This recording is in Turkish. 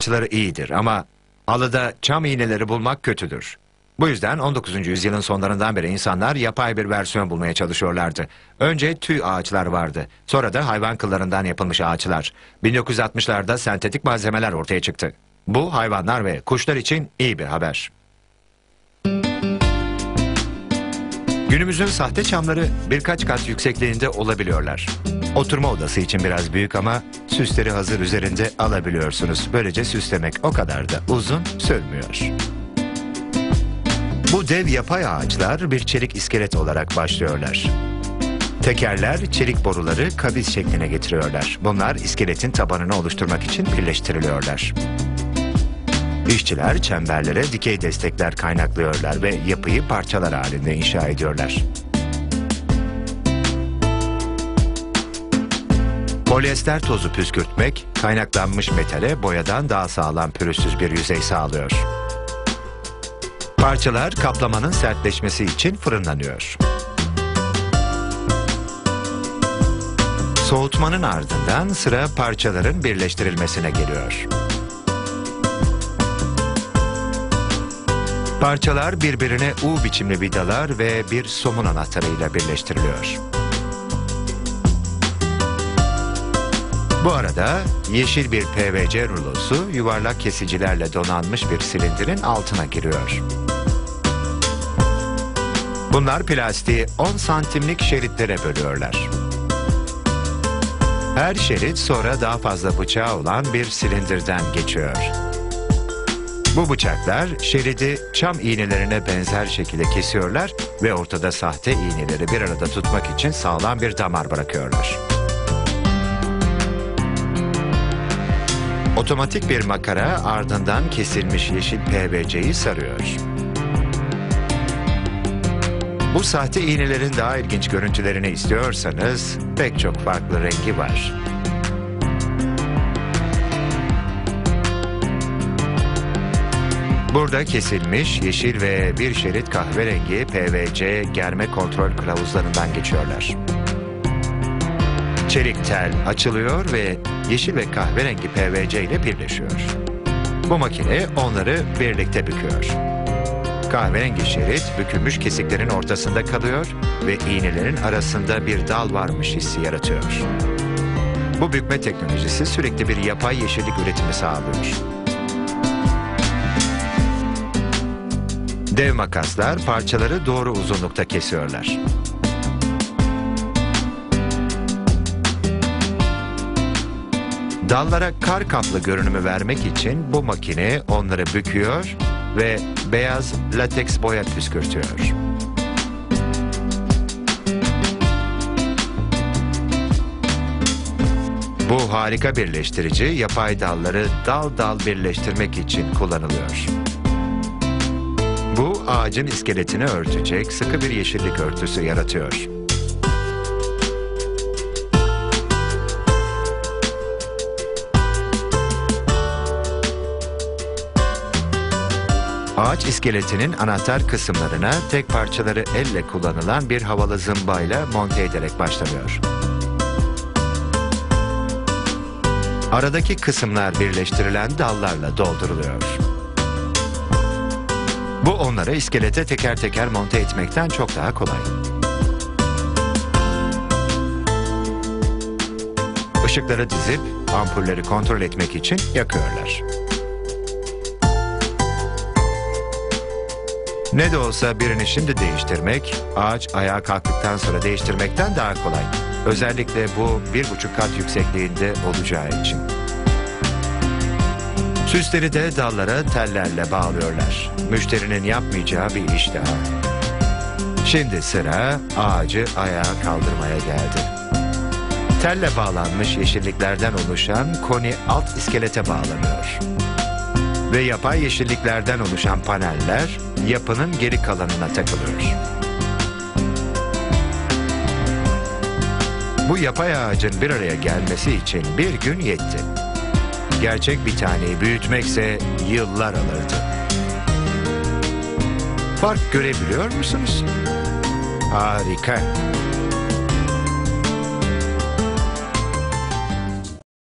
ağaçları iyidir ama alıda çam iğneleri bulmak kötüdür. Bu yüzden 19. yüzyılın sonlarından beri insanlar yapay bir versiyon bulmaya çalışıyorlardı. Önce tüy ağaçlar vardı. Sonra da hayvan kıllarından yapılmış ağaçlar. 1960'larda sentetik malzemeler ortaya çıktı. Bu hayvanlar ve kuşlar için iyi bir haber. Günümüzün sahte çamları birkaç kat yüksekliğinde olabiliyorlar. Oturma odası için biraz büyük ama süsleri hazır üzerinde alabiliyorsunuz. Böylece süslemek o kadar da uzun sürmüyor. Bu dev yapay ağaçlar bir çelik iskelet olarak başlıyorlar. Tekerler çelik boruları kavis şekline getiriyorlar. Bunlar iskeletin tabanını oluşturmak için birleştiriliyorlar. İşçiler çemberlere dikey destekler kaynaklıyorlar ve yapıyı parçalar halinde inşa ediyorlar. Polyester tozu püskürtmek, kaynaklanmış metale boyadan daha sağlam pürüzsüz bir yüzey sağlıyor. Parçalar kaplamanın sertleşmesi için fırınlanıyor. Soğutmanın ardından sıra parçaların birleştirilmesine geliyor. Parçalar birbirine U biçimli vidalar ve bir somun anahtarıyla birleştiriliyor. Bu arada yeşil bir PVC rulosu yuvarlak kesicilerle donanmış bir silindirin altına giriyor. Bunlar plastiği 10 santimlik şeritlere bölüyorlar. Her şerit sonra daha fazla bıçağı olan bir silindirden geçiyor. Bu bıçaklar şeridi çam iğnelerine benzer şekilde kesiyorlar ve ortada sahte iğneleri bir arada tutmak için sağlam bir damar bırakıyorlar. Otomatik bir makara ardından kesilmiş yeşil PVC'yi sarıyor. Bu sahte iğnelerin daha ilginç görüntülerini istiyorsanız pek çok farklı rengi var. Burada kesilmiş yeşil ve bir şerit kahverengi PVC germe kontrol kılavuzlarından geçiyorlar. Çelik tel açılıyor ve yeşil ve kahverengi PVC ile birleşiyor. Bu makine onları birlikte büküyor. Kahverengi şerit bükülmüş kesiklerin ortasında kalıyor ve iğnelerin arasında bir dal varmış hissi yaratıyor. Bu bükme teknolojisi sürekli bir yapay yeşillik üretimi sağlıyor. Dev makaslar parçaları doğru uzunlukta kesiyorlar. Dallara kar kaplı görünümü vermek için bu makine onları büküyor ve beyaz lateks boya püskürtüyor. Bu harika birleştirici yapay dalları dal dal birleştirmek için kullanılıyor. Ağacın iskeletini örtecek sıkı bir yeşillik örtüsü yaratıyor. Ağaç iskeletinin anahtar kısımlarına tek parçaları elle kullanılan bir havalı zımbayla monte ederek başlanıyor. Aradaki kısımlar birleştirilen dallarla dolduruluyor. Bu onları iskelete teker teker monte etmekten çok daha kolay. Işıkları dizip ampulleri kontrol etmek için yakıyorlar. Ne de olsa birini şimdi değiştirmek, ağaç ayağa kalktıktan sonra değiştirmekten daha kolay. Özellikle bu bir buçuk kat yüksekliğinde olacağı için. Süsleri de dallara tellerle bağlıyorlar. Müşterinin yapmayacağı bir iş daha. Şimdi sıra ağacı ayağa kaldırmaya geldi. Telle bağlanmış yeşilliklerden oluşan koni alt iskelete bağlanıyor. Ve yapay yeşilliklerden oluşan paneller yapının geri kalanına takılıyor. Bu yapay ağacın bir araya gelmesi için bir gün yetti. Gerçek bir taneyi büyütmekse yıllar alırdı. Fark görebiliyor musunuz? Harika.